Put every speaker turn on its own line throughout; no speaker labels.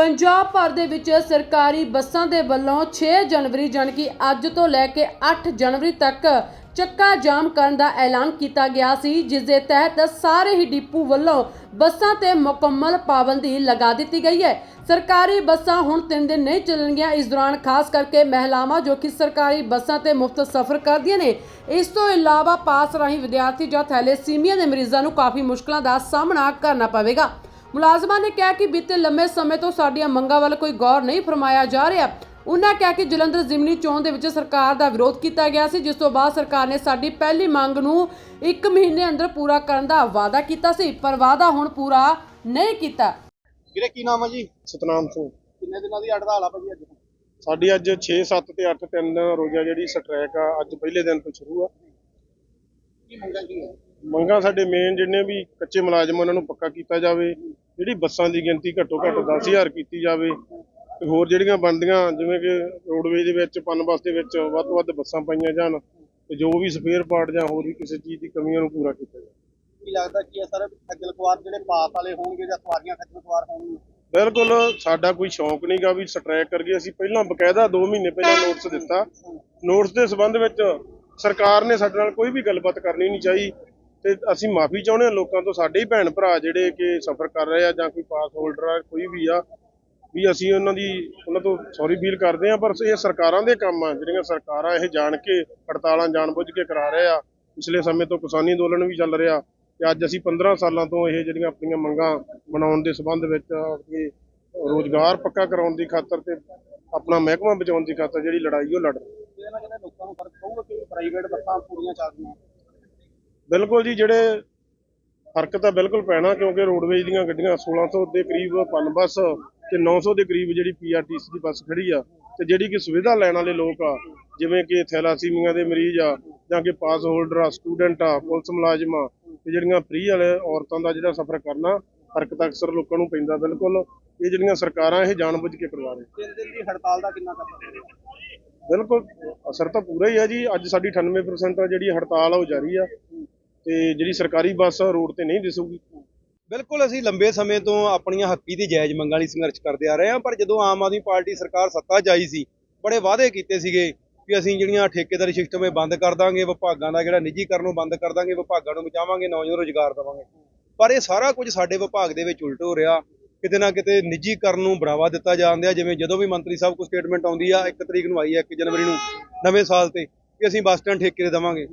ਪੰਜਾਬ ਭਰ ਦੇ ਵਿੱਚ ਸਰਕਾਰੀ ਬੱਸਾਂ ਦੇ ਵੱਲੋਂ 6 ਜਨਵਰੀ ਜਾਣੀ ਕਿ ਅੱਜ ਤੋਂ ਲੈ ਕੇ 8 ਜਨਵਰੀ ਤੱਕ ਚੱਕਾ ਜਾਮ ਕਰਨ ਦਾ ਐਲਾਨ ਕੀਤਾ ਗਿਆ ਸੀ, ਜਿਸ ਦੇ ਤਹਿਤ ਸਾਰੇ ਹੀ ਡਿਪੂ ਵੱਲੋਂ ਬੱਸਾਂ ਤੇ ਮੁਕੰਮਲ ਪਾਬੰਦੀ ਲਗਾ ਦਿੱਤੀ ਗਈ ਹੈ। ਸਰਕਾਰੀ ਬੱਸਾਂ ਹੁਣ 3 ਦਿਨ ਨਹੀਂ ਚੱਲਣਗੀਆਂ। ਇਸ ਦੌਰਾਨ ਖਾਸ ਕਰਕੇ ਮਹਿਲਾਵਾਂ ਜੋ ਕਿ ਸਰਕਾਰੀ ਬੱਸਾਂ ਤੇ ਮੁਫਤ ਸਫ਼ਰ ਕਰਦੀਆਂ ਨੇ, ਇਸ ਤੋਂ ਇਲਾਵਾ ਪਾਸ ਰਾਹੀਂ ਵਿਦਿਆਰਥੀ ਜਾਂ ਥੈਲੇਸੀਮੀਆ ਦੇ ਮਰੀਜ਼ਾਂ ਨੂੰ ਕਾਫੀ ਮੁਸ਼ਕਲਾਂ ਦਾ ਸਾਹਮਣਾ ਕਰਨਾ ਪਵੇਗਾ। ਮੁਲਾਜ਼ਮਾਂ ਨੇ ਕਿਹਾ ਕਿ ਬੀਤੇ ਲੰਮੇ ਸਮੇਂ ਤੋਂ ਸਾਡੀਆਂ ਮੰਗਾਂ ਵੱਲ ਕੋਈ ਗੌਰ ਨਹੀਂ ਫਰਮਾਇਆ ਜਾ ਰਿਹਾ। ਉਹਨਾਂ ਕਿਹਾ ਕਿ ਜਲੰਧਰ ਜ਼ਿਮਨੀ ਚੋਣ ਦੇ ਵਿੱਚ ਸਰਕਾਰ ਦਾ ਵਿਰੋਧ ਕੀਤਾ ਗਿਆ ਸੀ ਜਿਸ ਤੋਂ ਬਾਅਦ ਸਰਕਾਰ ਨੇ ਸਾਡੀ ਪਹਿਲੀ ਮੰਗ ਨੂੰ 1 ਮਹੀਨੇ ਅੰਦਰ ਪੂਰਾ ਕਰਨ ਦਾ ਵਾਅਦਾ ਕੀਤਾ ਸੀ ਪਰ ਵਾਅਦਾ ਹੁਣ ਪੂਰਾ ਨਹੀਂ ਕੀਤਾ।
ਵੀਰੇ ਕੀ ਨਾਮ ਹੈ ਜੀ?
ਸਤਨਾਮ ਸਿੰਘ।
ਕਿੰਨੇ ਦਿਨਾਂ ਦੀ ਹੜਤਾਲ ਆ ਭਾਜੀ ਅੱਜ?
ਸਾਡੀ ਅੱਜ 6 7 ਤੇ 8 ਤਿੰਨ ਰੋਜ਼ਾ ਜਿਹੜੀ ਸਟ੍ਰੈਕ ਆ ਅੱਜ ਪਹਿਲੇ ਦਿਨ ਤੋਂ ਸ਼ੁਰੂ ਆ।
ਕੀ ਮੰਗਾਂ ਕੀ ਹੈ
ਮੰਗਾਂ ਸਾਡੇ ਮੇਨ ਜਿੰਨੇ ਵੀ ਕੱਚੇ ਮੁਲਾਜ਼ਮ ਉਹਨਾਂ ਨੂੰ ਪੱਕਾ ਕੀਤਾ ਜਾਵੇ। ਜਿਹੜੀ ਬੱਸਾਂ ਦੀ ਗਿਣਤੀ ਘੱਟੋ ਘੱਟ 10000 ਕੀਤੀ ਜਾਵੇ ਤੇ ਹੋਰ ਜਿਹੜੀਆਂ ਬਣਦੀਆਂ ਜਿਵੇਂ ਕਿ ਰੋਡਵੇਜ ਦੇ ਵਿੱਚ ਪਨ ਬੱਸ ਦੇ ਵਿੱਚ ਵੱਧ ਤੋਂ ਵੱਧ ਬੱਸਾਂ ਪਾਈਆਂ ਜਾਣ ਤੇ ਜੋ ਵੀ ਸਪੇਅਰ ਪਾਰਟ ਜਾਂ ਹੋਰ ਵੀ ਕਿਸੇ ਚੀਜ਼ ਦੀ ਕਮੀਆਂ ਨੂੰ ਪੂਰਾ ਕੀਤਾ ਜਾਵੇ।
ਕੀ ਲੱਗਦਾ ਕੀ ਹੈ ਸਰ ਖੱਜਲ ਖੁਆਰ ਜਿਹੜੇ ਪਾਸ ਵਾਲੇ ਹੋਣਗੇ ਜਾਂ ਸਵਾਰੀਆਂ ਖੱਜਲ ਖੁਆਰ ਹੋਣਗੀਆਂ?
ਬਿਲਕੁਲ ਸਾਡਾ ਕੋਈ ਸ਼ੌਂਕ ਨਹੀਂਗਾ ਵੀ ਸਟ੍ਰੈਕ ਕਰੀਏ। ਅਸੀਂ ਪਹਿਲਾਂ ਬਕਾਇਦਾ 2 ਮਹੀਨੇ ਪਹਿਲਾਂ ਨੋਟਿਸ ਦਿੱਤਾ। ਨੋਟਿਸ ਦੇ ਸਬੰਧ ਵਿੱਚ ਸਰਕਾਰ ਨੇ ਸਾਡੇ ਨਾਲ ਕੋਈ ਵੀ ਗੱਲਬਾਤ ਕਰਨੀ ਨਹੀਂ ਚਾਹੀ। ਤੇ ਅਸੀਂ ਮਾਫੀ ਚਾਹੁੰਦੇ ਹਾਂ ਲੋਕਾਂ ਤੋਂ, ਸਾਡੇ ਹੀ ਭੈਣ ਭਰਾ ਜਿਹੜੇ ਕਿ ਸਫ਼ਰ ਕਰ ਰਹੇ ਆ ਜਾਂ ਕੋਈ ਪਾਸ ਹੋਲਡਰ ਆ, ਕੋਈ ਵੀ ਆ, ਵੀ ਅਸੀਂ ਉਹਨਾਂ ਦੀ, ਉਹਨਾਂ ਤੋਂ ਸੌਰੀ ਫੀਲ ਕਰਦੇ ਆ ਪਰ ਇਹ ਸਰਕਾਰਾਂ ਦੇ ਕੰਮ ਆ, ਜਿਹੜੀਆਂ ਸਰਕਾਰਾਂ ਇਹ ਜਾਣ ਕੇ ਹੜਤਾਲਾਂ ਜਾਣਬੁੱਝ ਕੇ ਕਰਾ ਰਹੇ ਆ, ਪਿਛਲੇ ਸਮੇਂ ਤੋਂ ਕਿਸਾਨੀ ਅੰਦੋਲਨ ਵੀ ਚੱਲ ਰਿਹਾ ਤੇ ਅੱਜ ਅਸੀਂ 15 ਸਾਲਾਂ ਤੋਂ ਇਹ ਜਿਹੜੀਆਂ ਆਪਣੀਆਂ ਮੰਗਾਂ ਬਣਾਉਣ ਦੇ ਸੰਬੰਧ ਵਿੱਚ ਆਪਣੀ ਰੋਜ਼ਗਾਰ ਪੱਕਾ ਕਰਾਉਣ ਦੀ ਖਾਤਰ ਤੇ ਆਪਣਾ ਮਹਿਕਮਾ ਬਚਾਉਣ ਦੀ ਖਾਤਰ ਜਿਹੜੀ ਲੜਾਈ ਉਹ ਲੜ ਰਹੇ
ਲੋਕਾਂ ਨੂੰ ਫ਼ਰਕ ਪਊਗਾ ਕਿ ਪ੍ਰਾਈਵੇਟ ਬੱਸਾਂ ਪੂਰੀਆਂ ਚੱਲਦੀਆਂ
ਬਿਲਕੁਲ ਜੀ ਜਿਹੜੇ ਫ਼ਰਕ ਤਾਂ ਬਿਲਕੁਲ ਪੈਣਾ ਕਿਉਂਕਿ ਰੋਡਵੇਜ ਦੀਆਂ ਗੱਡੀਆਂ 1600 ਦੇ ਕਰੀਬ ਪਨ ਬੱਸ ਤੇ 900 ਦੇ ਕਰੀਬ ਜਿਹੜੀ ਪੀਆਰਟੀਸੀ ਦੀ ਬੱਸ ਖੜੀ ਆ ਤੇ ਜਿਹੜੀ ਕਿ ਸੁਵਿਧਾ ਲੈਣ ਵਾਲੇ ਲੋਕ ਆ ਜਿਵੇਂ ਕਿ ਥੈਲਾਸੀਮੀਆ ਦੇ ਮਰੀਜ਼ ਆ ਜਾਂ ਕਿ ਪਾਸ ਹੋਲਡਰ ਆ ਸਟੂਡੈਂਟ ਆ ਪੁਲਿਸ ਮੁਲਾਜ਼ਮ ਆ ਤੇ ਜਿਹੜੀਆਂ ਫ੍ਰੀ ਵਾਲੇ ਔਰਤਾਂ ਦਾ ਜਿਹੜਾ ਸਫ਼ਰ ਕਰਨਾ ਫ਼ਰਕ ਤਾਂ ਅਕਸਰ ਲੋਕਾਂ ਨੂੰ ਪੈਂਦਾ ਬਿਲਕੁਲ। ਇਹ ਜਿਹੜੀਆਂ ਸਰਕਾਰਾਂ ਇਹ ਜਾਣਬੁੱਝ ਕੇ ਕਰਵਾ ਰਹੇ
ਤਿੰਨ ਦਿਨ ਦੀ ਹੜਤਾਲ ਦਾ ਕਿੰਨਾ ਕਰ
ਬਿਲਕੁਲ ਅਸਰ ਤਾਂ ਪੂਰਾ ਹੀ ਆ ਜੀ। ਅੱਜ ਸਾਡੀ 98% ਜਿਹੜੀ ਹੜਤਾਲ ਆ ਉਹ ਜਾਰੀ ਆ। ਤੇ ਜਿਹੜੀ ਸਰਕਾਰੀ ਬੱਸ ਆ ਰੋਡ ਤੇ ਨਹੀਂ ਦਿਸੂਗੀ?
ਬਿਲਕੁਲ, ਅਸੀਂ ਲੰਬੇ ਸਮੇਂ ਤੋਂ ਆਪਣੀਆਂ ਹੱਕੀ ਦੀ ਜਾਇਜ਼ ਮੰਗਾਂ ਲਈ ਸੰਘਰਸ਼ ਕਰਦੇ ਆ ਰਹੇ ਹਾਂ, ਪਰ ਜਦੋਂ ਆਮ ਆਦਮੀ ਪਾਰਟੀ ਸਰਕਾਰ ਸੱਤਾ 'ਚ ਆਈ ਸੀ, ਬੜੇ ਵਾਅਦੇ ਕੀਤੇ ਸੀਗੇ ਕਿ ਅਸੀਂ ਜਿਹੜੀਆਂ ਠੇਕੇਦਾਰੀ ਸਿਸਟਮ ਇਹ ਬੰਦ ਕਰ ਦਾਂਗੇ, ਵਿਭਾਗਾਂ ਦਾ ਜਿਹੜਾ ਨਿੱਜੀਕਰਨ ਉਹ ਬੰਦ ਕਰ ਦਾਂਗੇ, ਵਿਭਾਗਾਂ ਨੂੰ ਬਚਾਵਾਂਗੇ, ਨੌਜਵਾਨ ਰੁਜ਼ਗਾਰ ਦੇਵਾਂਗੇ। ਪਰ ਇਹ ਸਾਰਾ ਕੁਝ ਸਾਡੇ ਵਿਭਾਗ ਦੇ ਵਿੱਚ ਉਲਟ ਹੋ ਰਿਹਾ। ਕਿਤੇ ਨਾ ਕਿਤੇ ਨਿੱਜੀਕਰਨ ਨੂੰ ਬੜਾਵਾ ਦਿੱਤਾ ਜਾਂਦਾ ਜਿਵੇਂ ਜਦੋਂ ਵੀ ਮੰਤਰੀ ਸਾਹਿਬ ਕੋਲ ਸਟੇਟਮੈਂਟ ਆਉਂਦੀ ਆ 1 ਤਰੀਕ ਨੂੰ ਆਈ ਹੈ 1 ਜਨਵਰੀ ਨੂੰ, ਨਵੇਂ ਸਾਲ ਤੇ, ਕਿ ਅਸੀਂ ਬੱਸ ਸਟੈਂਡ ਠੇਕੇ ਤੇ ਦੇਵਾਂਗੇ।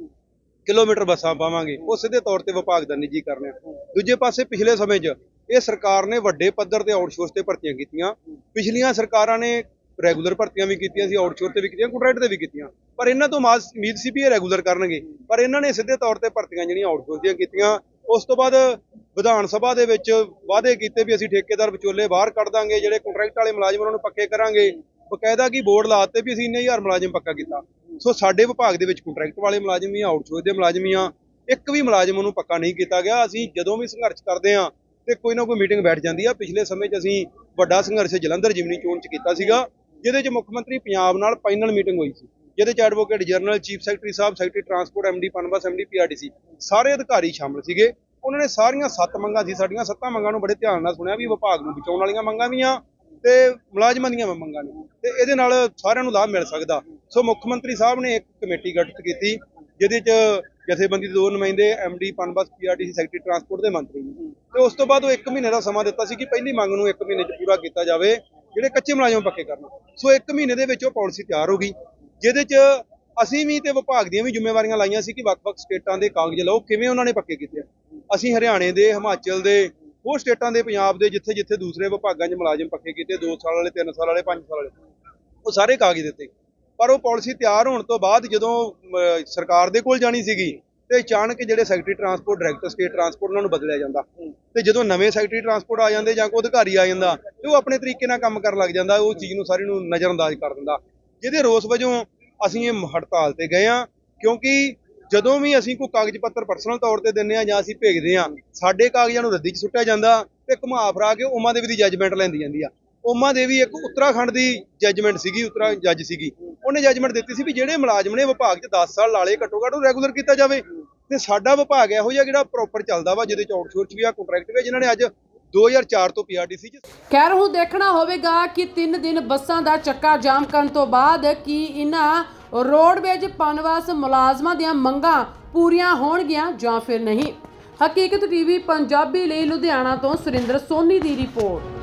ਕਿਲੋਮੀਟਰ ਬੱਸਾਂ ਪਾਵਾਂਗੇ, ਉਹ ਸਿੱਧੇ ਤੌਰ ਤੇ ਵਿਭਾਗ ਦਾ ਨਿੱਜੀਕਰਨ ਹੈ ਦੂਜੇ ਪਾਸੇ ਪਿਛਲੇ ਸਮੇਂ 'ਚ ਇਹ ਸਰਕਾਰ ਨੇ ਵੱਡੇ ਪੱਧਰ ਤੇ ਆਊਟਸੋਰਸ ਤੇ ਭਰਤੀਆਂ ਕੀਤੀਆਂ। ਪਿਛਲੀਆਂ ਸਰਕਾਰਾਂ ਨੇ ਰੈਗੂਲਰ ਭਰਤੀਆਂ ਵੀ ਕੀਤੀਆਂ ਸੀ, ਆਊਟਸੋਰਸ ਤੇ ਵੀ ਕੀਤੀਆਂ ਕੰਟਰੈਕਟ ਤੇ ਵੀ ਕੀਤੀਆਂ। ਪਰ ਇਹਨਾਂ ਤੋਂ ਮਾਸ- ਉਮੀਦ ਸੀ ਵੀ ਇਹ ਰੈਗੂਲਰ ਕਰਨਗੇ। ਪਰ ਇਹਨਾਂ ਨੇ ਸਿੱਧੇ ਤੌਰ ਤੇ ਭਰਤੀਆਂ ਜਿਹੜੀਆਂ ਆਊਟਸੋਰਸ ਦੀਆਂ ਕੀਤੀਆਂ, ਉਸ ਤੋਂ ਬਾਅਦ ਵਿਧਾਨ ਸਭਾ ਦੇ ਵਿੱਚ ਵਾਅਦੇ ਕੀਤੇ ਵੀ ਅਸੀਂ ਠੇਕੇਦਾਰ ਵਿਚੋਲੇ ਬਾਹਰ ਕੱਢ ਦਾਂਗੇ, ਜਿਹੜੇ ਕੰਟਰੈਕਟ ਵਾਲੇ ਮੁਲਾਜ਼ਮ ਉਹਨਾਂ ਨੂੰ ਪੱਕੇ ਕਰਾਂਗੇ। ਬਕਾਇਦਾ ਕੀ ਬੋਰਡ ਲਾਤੇ ਵੀ ਅਸੀਂ ਇੰਨੇ ਹਜ਼ਾਰ ਮੁਲਾਜ਼ਮ ਪੱਕਾ ਕੀਤਾ। ਸੋ ਸਾਡੇ ਵਿਭਾਗ ਦੇ ਵਿੱਚ ਕੰਟਰੈਕਟ ਵਾਲੇ ਮੁਲਾਜ਼ਮ ਵੀ ਆਊਟਸੋਰਸ ਦੇ ਮੁਲਾਜ਼ਮ ਵੀ ਆ, ਇੱਕ ਵੀ ਮੁਲਾਜ਼ਮ ਨੂੰ ਪੱਕਾ ਨਹੀਂ ਕੀਤਾ ਗਿਆ। ਅਸੀਂ ਜਦੋਂ ਵੀ ਸੰਘਰਸ਼ ਕਰਦੇ ਆ ਤੇ ਕੋਈ ਨਾ ਕੋਈ ਮੀਟਿੰਗ ਬੈਠ ਜਾਂਦੀ ਆ। ਪਿਛਲੇ ਸਮੇਂ 'ਚ ਅਸੀਂ ਵੱਡਾ ਸੰਘਰਸ਼ ਜਲੰਧਰ ਜਿਮਨੀ ਚੋਣ 'ਚ ਕੀਤਾ ਸੀਗਾ, ਜਿਹਦੇ 'ਚ ਮੁੱਖ ਮੰਤਰੀ ਪੰਜਾਬ ਨਾਲ ਫਾਈਨਲ ਮੀਟਿੰਗ ਹੋਈ ਸੀ। ਜਿਹਦੇ 'ਚ ਐਡਵੋਕੇਟ ਜਨਰਲ ਚੀਫ ਸੈਕਟਰੀ ਸਾਹਿਬ secretary transport MD PUNBUS MD PRTC ਸਾਰੇ ਅਧਿਕਾਰੀ ਸ਼ਾਮਲ ਸੀਗੇ। ਉਹਨਾਂ ਨੇ ਸਾਰੀਆਂ ਸੱਤ ਮੰਗਾਂ ਸੀ, ਸਾਡੀਆਂ ਸੱਤਾਂ ਮੰਗਾਂ ਨੂੰ ਬੜੇ ਧਿਆਨ ਨਾਲ ਸੁਣਿਆ ਵੀ ਵਿਭਾਗ ਨੂੰ ਬਚਾਉਣ ਵਾਲੀਆਂ ਮੰਗਾਂ ਵੀ ਆ। ਤੇ ਮੁਲਾਜ਼ਮਾਂ ਦੀਆਂ ਮੰਗਾਂ ਨੇ। ਤੇ ਇਹਦੇ ਨਾਲ ਸਾਰਿਆਂ ਨੂੰ ਲਾਭ ਮਿਲ ਸਕਦਾ। ਸੋ ਮੁੱਖ ਮੰਤਰੀ ਸਾਹਿਬ ਨੇ ਇੱਕ ਕਮੇਟੀ ਗਠਿਤ ਕੀਤੀ, ਜਿਹਦੇ 'ਚ ਜਥੇਬੰਦੀ ਦੇ ਦੋ ਨੁਮਾਇੰਦੇ MD PUNBUS PRTC secretary transport ਦੇ ਮੰਤਰੀ ਤੇ ਉਸ ਤੋਂ ਬਾਅਦ ਉਹ 1 ਮਹੀਨੇ ਦਾ ਸਮਾਂ ਦਿੱਤਾ ਸੀ ਕਿ ਪਹਿਲੀ ਮੰਗ ਨੂੰ 1 ਮਹੀਨੇ 'ਚ ਪੂਰਾ ਕੀਤਾ ਜਾਵੇ, ਜਿਹੜੇ ਕੱਚੇ ਮੁਲਾਜ਼ਮ ਪੱਕੇ ਕਰਨ। ਸੋ 1 ਮਹੀਨੇ ਦੇ ਵਿੱਚ ਉਹ ਪਾਲਿਸੀ ਤਿਆਰ ਹੋ ਗਈ, ਜਿਹਦੇ 'ਚ ਅਸੀਂ ਵੀ ਤੇ ਵਿਭਾਗ ਦੀਆਂ ਵੀ ਜ਼ਿੰਮੇਵਾਰੀਆਂ ਲਾਈਆਂ ਸੀ ਕਿ ਵੱਖ-ਵੱਖ ਸਟੇਟਾਂ ਦੇ ਕਾਗਜ਼ ਲਓ, ਕਿਵੇਂ ਉਹਨਾਂ ਨੇ ਪੱਕੇ ਕੀਤੇ ਅਸੀਂ ਹਰਿਆਣੇ ਦੇ, ਹਿਮਾਚਲ ਦੇ ਉਹ ਸਟੇਟਾਂ ਦੇ ਪੰਜਾਬ ਦੇ ਜਿੱਥੇ-ਜਿੱਥੇ ਦੂਸਰੇ ਵਿਭਾਗਾਂ 'ਚ ਮੁਲਾਜ਼ਮ ਪੱਕੇ ਕੀਤੇ 2 ਸਾਲ ਵਾਲੇ 3 ਸਾਲ ਵਾਲੇ 5 ਸਾਲ ਵਾਲੇ, ਉਹ ਸਾਰੇ ਕਾਗਜ਼ ਦਿੱਤੇ। ਪਰ ਉਹ ਪਾਲਿਸੀ ਤਿਆਰ ਹੋਣ ਤੋਂ ਬਾਅਦ ਜਦੋਂ ਸਰਕਾਰ ਦੇ ਕੋਲ ਜਾਣੀ ਸੀਗੀ, ਤੇ ਅਚਾਨਕ ਜਿਹੜੇ secretary transport, director state transport ਉਹਨਾਂ ਨੂੰ ਬਦਲਿਆ ਜਾਂਦਾ। ਤੇ ਜਦੋਂ ਨਵੇਂ ਸੈਕਟਰੀ ਟਰਾਂਸਪੋਰਟ ਆ ਜਾਂਦੇ ਜਾਂ ਕੋਈ ਅਧਿਕਾਰੀ ਆ ਜਾਂਦਾ, ਤੇ ਉਹ ਆਪਣੇ ਤਰੀਕੇ ਨਾਲ ਕੰਮ ਕਰਨ ਲੱਗ ਜਾਂਦਾ, ਉਹ ਚੀਜ਼ ਨੂੰ ਸਾਰੀ ਨੂੰ ਨਜ਼ਰਅੰਦਾਜ਼ ਕਰ ਦਿੰਦਾ। ਜਿਹਦੇ ਰੋਸ ਵਜੋਂ ਅਸੀਂ ਇਹ ਹੜਤਾਲ ਤੇ ਗਏ ਆ ਕਿਉਂਕਿ ਜਦੋਂ ਵੀ ਅਸੀਂ ਕੋਈ ਕਾਗਜ਼ ਪੱਤਰ ਪਰਸਨਲ ਤੌਰ ਤੇ ਦਿੰਨੇ ਆ ਜਾਂ ਅਸੀਂ ਭੇਜਦੇ ਆ ਸਾਡੇ ਕਾਗਜ਼ਾਂ ਨੂੰ ਰੱਦੀ 'ਚ ਸੁੱਟਿਆ ਜਾਂਦਾ ਤੇ ਘੁਮਾ ਫਰਾ ਕੇ ਉਮਾ ਦੇਵੀ ਦੀ ਜੱਜਮੈਂਟ ਲੈਂਦੀ ਜਾਂਦੀ ਆ। ਉਮਾ ਦੇਵੀ ਇੱਕ ਉੱਤਰਾਖੰਡ ਦੀ ਜੱਜਮੈਂਟ ਸੀਗੀ, ਉੱਤਰਾ ਜੱਜ ਸੀਗੀ। ਉਹਨੇ ਜੱਜਮੈਂਟ ਦਿੱਤੀ ਸੀ ਵੀ ਜਿਹੜੇ ਮੁਲਾਜ਼ਮ ਨੇ ਵਿਭਾਗ 'ਚ 10 ਸਾਲ ਲਾਲੇ ਘੱਟੋ ਘੱਟ ਉਹ ਰੈਗੂਲਰ ਕੀਤਾ ਜਾਵੇ ਤੇ ਸਾਡਾ ਵਿਭਾਗ ਇਹੋ ਜਿਹਾ ਜਿਹੜਾ ਪ੍ਰੋਪਰ ਚੱਲਦਾ ਵਾ, ਜਿਹਦੇ 'ਚ ਆਊਟਸੋਰਸ ਵੀ ਆ ਕੰਟਰੈਕਟ ਵੀ ਆ ਜਿਨ੍ਹਾਂ ਨੇ ਅੱਜ 2004 ਤੋਂ ਪੀਆਰਡੀਸੀ 'ਚ
ਖੈਰ ਹੁਣ ਦੇਖਣਾ ਹੋਵੇਗਾ ਕਿ 3 ਦਿਨ ਬੱਸਾਂ ਦਾ ਚੱਕਾ ਜਾਮ ਕਰਨ ਤੋਂ ਬਾਅਦ ਕੀ ਇਹਨਾਂ ਰੋਡਵੇਜ ਪਨਵਾਸ ਮੁਲਾਜ਼ਮਾਂ ਦੀਆਂ ਮੰਗਾਂ ਪੂਰੀਆਂ ਹੋਣਗੀਆਂ ਜਾਂ ਫਿਰ ਨਹੀਂ? ਹਕੀਕਤ ਟੀਵੀ ਪੰਜਾਬੀ ਲਈ ਲੁਧਿਆਣਾ ਤੋਂ ਸੁਰਿੰਦਰ ਸੋਨੀ ਦੀ ਰਿਪੋਰਟ।